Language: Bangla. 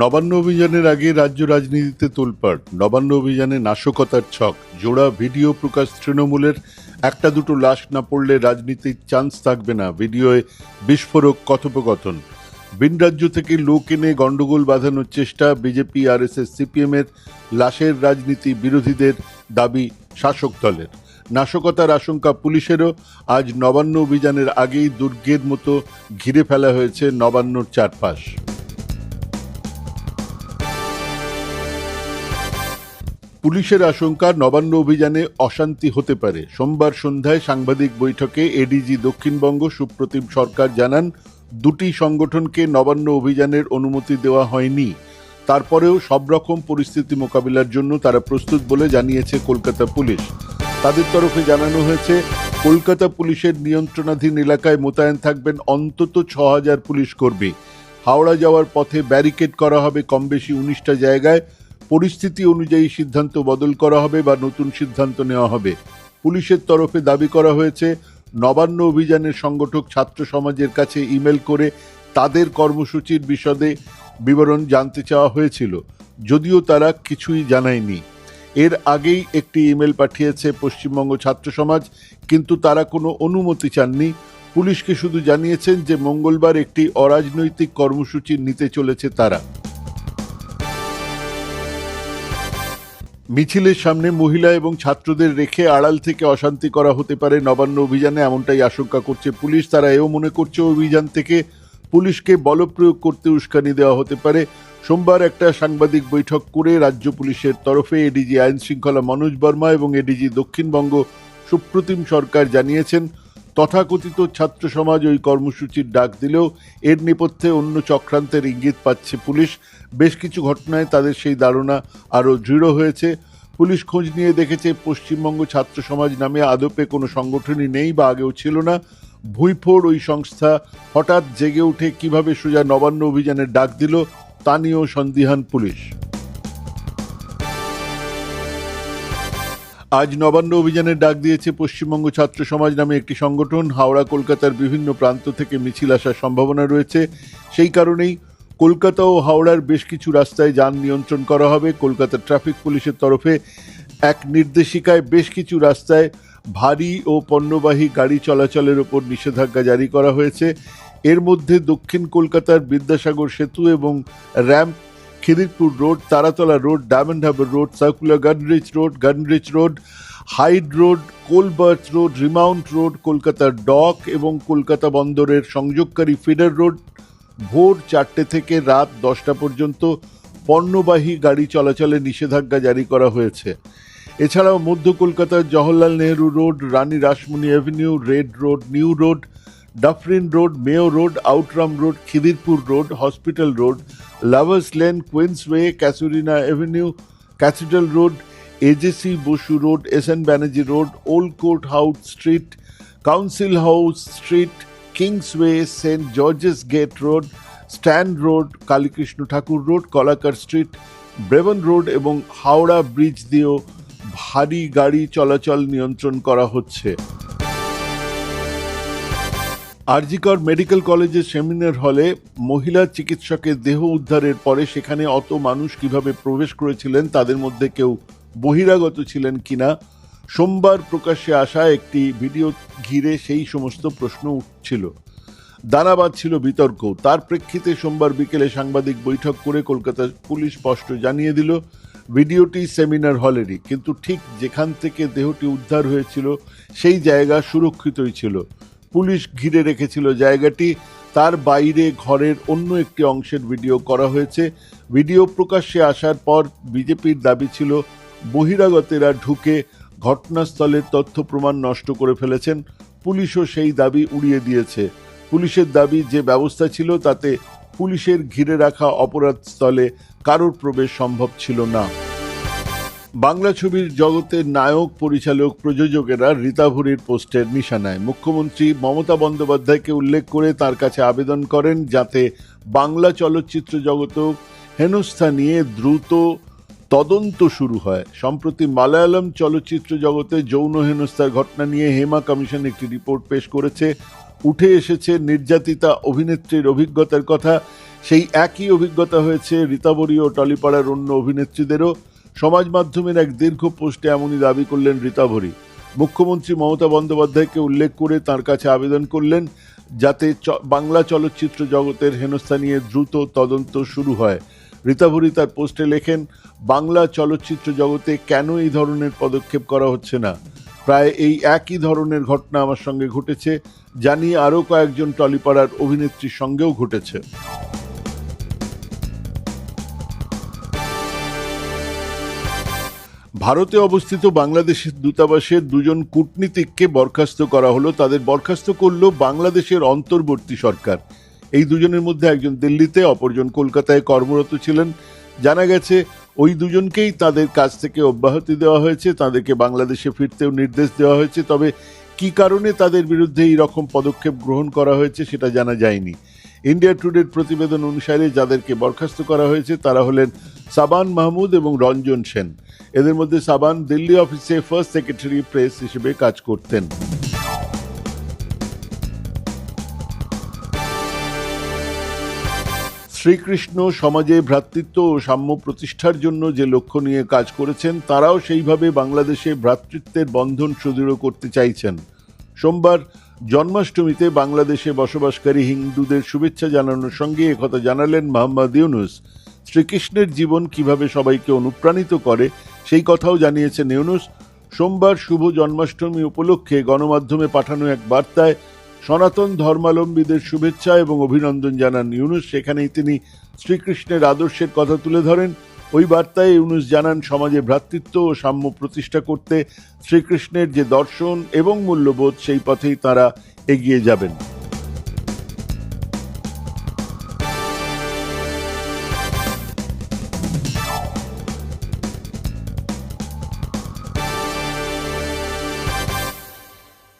নবান্ন অভিযানের আগে রাজ্য রাজনীতিতে তোলপাড়। নবান্ন অভিযানে নাশকতার ছক, জোড়া ভিডিও প্রকাশ তৃণমূলের। একটা দুটো লাশ না পড়লে রাজনীতির চান্স থাকবে না, ভিডিওয়ে বিস্ফোরক কথোপকথন। ভিন রাজ্য থেকে লোক এনে গন্ডগোল বাঁধানোর চেষ্টা, BJP R S S CPM এর লাশের রাজনীতি বিরোধীদের দাবি শাসক দলের। নাশকতার আশঙ্কা পুলিশেরও, আজ নবান্ন অভিযানের আগেই দুর্গের মতো ঘিরে ফেলা হয়েছে নবান্নর চারপাশ। পুলিশের আশঙ্কা নবান্ন অভিযানে অশান্তি হতে পারে। সোমবার সন্ধ্যায় সাংবাদিক বৈঠকে এডিজি দক্ষিণবঙ্গ সুপ্রতিম সরকার জানান, দুটি সংগঠনকে নবান্ন অভিযানের অনুমতি দেওয়া হয়নি। তারপরেও সব রকম পরিস্থিতি মোকাবিলার জন্য তারা প্রস্তুত বলে জানিয়েছে কলকাতা পুলিশ। তাদের তরফে জানানো হয়েছে, কলকাতা পুলিশের নিয়ন্ত্রণাধীন এলাকায় মোতায়েন থাকবেন অন্তত ছ হাজার পুলিশ কর্মী। হাওড়া যাওয়ার পথে ব্যারিকেড করা হবে কম বেশি উনিশটা জায়গায়। পরিস্থিতি অনুযায়ী সিদ্ধান্ত বদল করা হবে বা নতুন সিদ্ধান্ত নেওয়া হবে। পুলিশের তরফে দাবি করা হয়েছে, নবান্ন অভিযানের সংগঠক ছাত্র সমাজের কাছে ইমেল করে তাদের কর্মসূচির বিশদে বিবরণ জানতে চাওয়া হয়েছিল। যদিও তারা কিছুই জানায়নি। এর আগেই একটি ইমেল পাঠিয়েছে পশ্চিমবঙ্গ ছাত্র সমাজ, কিন্তু তারা কোনো অনুমতি চাননি। পুলিশকে শুধু জানিয়েছেন যে মঙ্গলবার একটি অরাজনৈতিক কর্মসূচি নিতে চলেছে তারা। মিছিলের সামনে মহিলা এবং ছাত্রদের রেখে আড়াল থেকে অশান্তি করা হতে পারে নবান্ন অভিযানে এমনটাই আশঙ্কা করছে পুলিশ। তারা এও মনে করছে অভিযান থেকে পুলিশকে বলপ্রয়োগ করতে উস্কানি দেওয়া হতে পারে। সোমবার একটা সাংবাদিক বৈঠক করে রাজ্য পুলিশের তরফে এডিজি আইন শৃঙ্খলা মনোজ বর্মা এবং এডিজি দক্ষিণবঙ্গ সুপ্রতিম সরকার জানিয়েছেন তথাকথিত ছাত্র সমাজ ওই কর্মসূচির ডাক দিলেও এর নেপথ্যে অন্য চক্রান্তের ইঙ্গিত পাচ্ছে পুলিশ। বেশ কিছু ঘটনায় তাদের সেই ধারণা আরও দৃঢ় হয়েছে। পুলিশ খোঁজ নিয়ে দেখেছে পশ্চিমবঙ্গ ছাত্র সমাজ নামে আদপে কোনো সংগঠনই নেই বা আগেও ছিল না। ভুইফোড় ওই সংস্থা হঠাৎ জেগে উঠে কীভাবে সোজা নবান্ন অভিযানের ডাক দিল তা নিয়েও সন্দিহান পুলিশ। আজ নবান্ন অভিযানের ডাক দিয়েছে পশ্চিমবঙ্গ ছাত্র সমাজ নামে একটি সংগঠন। হাওড়া, কলকাতার বিভিন্ন প্রান্ত থেকে মিছিল আসার সম্ভাবনা রয়েছে। সেই কারণেই কলকাতা ও হাওড়ার বেশ কিছু রাস্তায় যান নিয়ন্ত্রণ করা হবে। কলকাতা ট্রাফিক পুলিশের তরফে এক নির্দেশিকায় বেশ কিছু রাস্তায় ভারী ও পণ্যবাহী গাড়ি চলাচলের ওপর নিষেধাজ্ঞা জারি করা হয়েছে। এর মধ্যে দক্ষিণ কলকাতার বিদ্যাসাগর সেতু এবং ramp Khidirpur road Taratala road Diamond Harbour road circular Garden Reach road Garden Reach road Hyde road Coal Berth road Remount road কলকাতার ডক এবং কলকাতা বন্দরের সংযোগকারী ফিডার রোড ভোর চারটে থেকে রাত দশটা পর্যন্ত পণ্যবাহী গাড়ি চলাচলে নিষেধাজ্ঞা জারি করা হয়েছে। এছাড়াও মধ্য কলকাতার Jawaharlal Nehru road Rani Rashmoni avenue Red road New road Dufferin road Mayo road Outram road Khidirpur road hospital road lovers lane Queensway Casuarina avenue Cathedral road AJC Bose road S N Banerjee road Old Court House Street Council House Street Kingsway Saint George's Gate road Strand road Kalikrishna Thakur road Kalakar street Brabourne road এবং হাওড়া ব্রিজ দিয়েও ভারী গাড়ি চলাচল নিয়ন্ত্রণ করা হচ্ছে। আরজিকর মেডিকেল কলেজের সেমিনার হলে মহিলা চিকিৎসকের দেহ উদ্ধারের পরে সেখানে অত মানুষ কীভাবে প্রবেশ করেছিলেন তাদের মধ্যে কেউ বহিরাগত ছিলেন কিনা, সোমবার প্রকাশ্যে আসা একটি ভিডিও ঘিরে সেই সমস্ত প্রশ্ন উঠছিল। দানা বাঁধছিল বিতর্ক। তার প্রেক্ষিতে সোমবার বিকেলে সাংবাদিক বৈঠক করে কলকাতা পুলিশ স্পষ্ট জানিয়ে দিল, ভিডিওটি সেমিনার হলেরই। কিন্তু ঠিক যেখান থেকে দেহটি উদ্ধার হয়েছিল, সেই জায়গা সুরক্ষিতই ছিল। পুলিশ ঘিরে রেখেছিল জায়গাটি। তার বাইরে ঘরের অন্য একটি অংশের ভিডিও করা হয়েছে। ভিডিও প্রকাশ্যে আসার পর বিজেপির দাবি ছিল, বহিরাগতেরা ঢুকে ঘটনাস্থলের তথ্য প্রমাণ নষ্ট করে ফেলেছেন। পুলিশও সেই দাবি উড়িয়ে দিয়েছে। পুলিশের দাবি যে ব্যবস্থা ছিল, তাতে পুলিশের ঘিরে রাখা অপরাধস্থলে কারোর প্রবেশ সম্ভব ছিল না। বাংলা ছবির জগতের নায়ক পরিচালক প্রযোজকেরা রীতাভরির পোস্টের নিশানায়। মুখ্যমন্ত্রী মমতা বন্দ্যোপাধ্যায়কে উল্লেখ করে তার কাছে আবেদন করেন যাতে বাংলা চলচ্চিত্র জগতেও হেনস্থা নিয়ে দ্রুত তদন্ত শুরু হয়। সম্প্রতি মালায়ালাম চলচ্চিত্র জগতে যৌন হেনস্থার ঘটনা নিয়ে হেমা কমিশন একটি রিপোর্ট পেশ করেছে। উঠে এসেছে নির্যাতিতা অভিনেত্রীর অভিজ্ঞতার কথা। সেই একই অভিজ্ঞতা হয়েছে রীতাবরী ও টলিপাড়ার অন্য অভিনেত্রীদেরও। সমাজ মাধ্যমের এক দীর্ঘ পোস্টে এমনই দাবি করলেন রীতাভরী মুখ্যমন্ত্রী মমতা বন্দ্যোপাধ্যায়কে উল্লেখ করে তার কাছে আবেদন করলেন যাতে বাংলা চলচ্চিত্র জগতের হেনস্থা নিয়ে দ্রুত তদন্ত শুরু হয়। রীতাভরী তার পোস্টে লেখেন, বাংলা চলচ্চিত্র জগতে কেন এই ধরনের পদক্ষেপ করা হচ্ছে না? প্রায় এই একই ধরনের ঘটনা আমার সঙ্গে ঘটেছে জানি আরও কয়েকজন টলিপাড়ার অভিনেত্রীর সঙ্গেও ঘটেছে। ভারতে অবস্থিত বাংলাদেশের দূতাবাসের দুজন কূটনীতিককে বরখাস্ত করা হলো। তাদের বরখাস্ত করল বাংলাদেশের অন্তর্বর্তী সরকার। এই দুজনের মধ্যে একজন দিল্লিতে, অপরজন কলকাতায় কর্মরত ছিলেন। জানা গেছে, ওই দুজনকেই তাদের কাছ থেকে অব্যাহতি দেওয়া হয়েছে। তাদেরকে বাংলাদেশে ফিরতেও নির্দেশ দেওয়া হয়েছে। তবে কি কারণে তাদের বিরুদ্ধে এই রকম পদক্ষেপ গ্রহণ করা হয়েছে সেটা জানা যায়নি। ইন্ডিয়া টুডের প্রতিবেদন অনুসারে যাদেরকে বরখাস্ত করা হয়েছে, তারা হলেন সাবান মাহমুদ এবং রঞ্জন সেন। এদের মধ্যে সাবান দিল্লি অফিসে ফার্স্ট সেক্রেটারি প্রেস হিসেবে কাজ করতেন। শ্রীকৃষ্ণ সমাজে ভ্রাতৃত্ব ও সাম্য প্রতিষ্ঠার জন্য যে লক্ষ্য নিয়ে কাজ করেছেন, তারাও সেইভাবে বাংলাদেশে ভ্রাতৃত্বের বন্ধন সুদৃঢ় করতে চাইছেন। সোমবার জন্মাষ্টমীতে বাংলাদেশে বসবাসকারী হিন্দুদের শুভেচ্ছা জানানোর সঙ্গে একথা জানালেন মোহাম্মদ ইউনুস। শ্রীকৃষ্ণের জীবন কীভাবে সবাইকে অনুপ্রাণিত করে, সেই কথাও জানিয়েছেন ইউনুস। সোমবার শুভ জন্মাষ্টমী উপলক্ষে গণমাধ্যমে পাঠানো এক বার্তায় সনাতন ধর্মাবলম্বীদের শুভেচ্ছা এবং অভিনন্দন জানান ইউনুস। সেখানেই তিনি শ্রীকৃষ্ণের আদর্শের কথা তুলে ধরেন। ওই বার্তায় ইউনুস জানান, সমাজে ভ্রাতৃত্ব ও সাম্য প্রতিষ্ঠা করতে শ্রীকৃষ্ণের যে দর্শন এবং মূল্যবোধ, সেই পথেই তারা এগিয়ে যাবেন।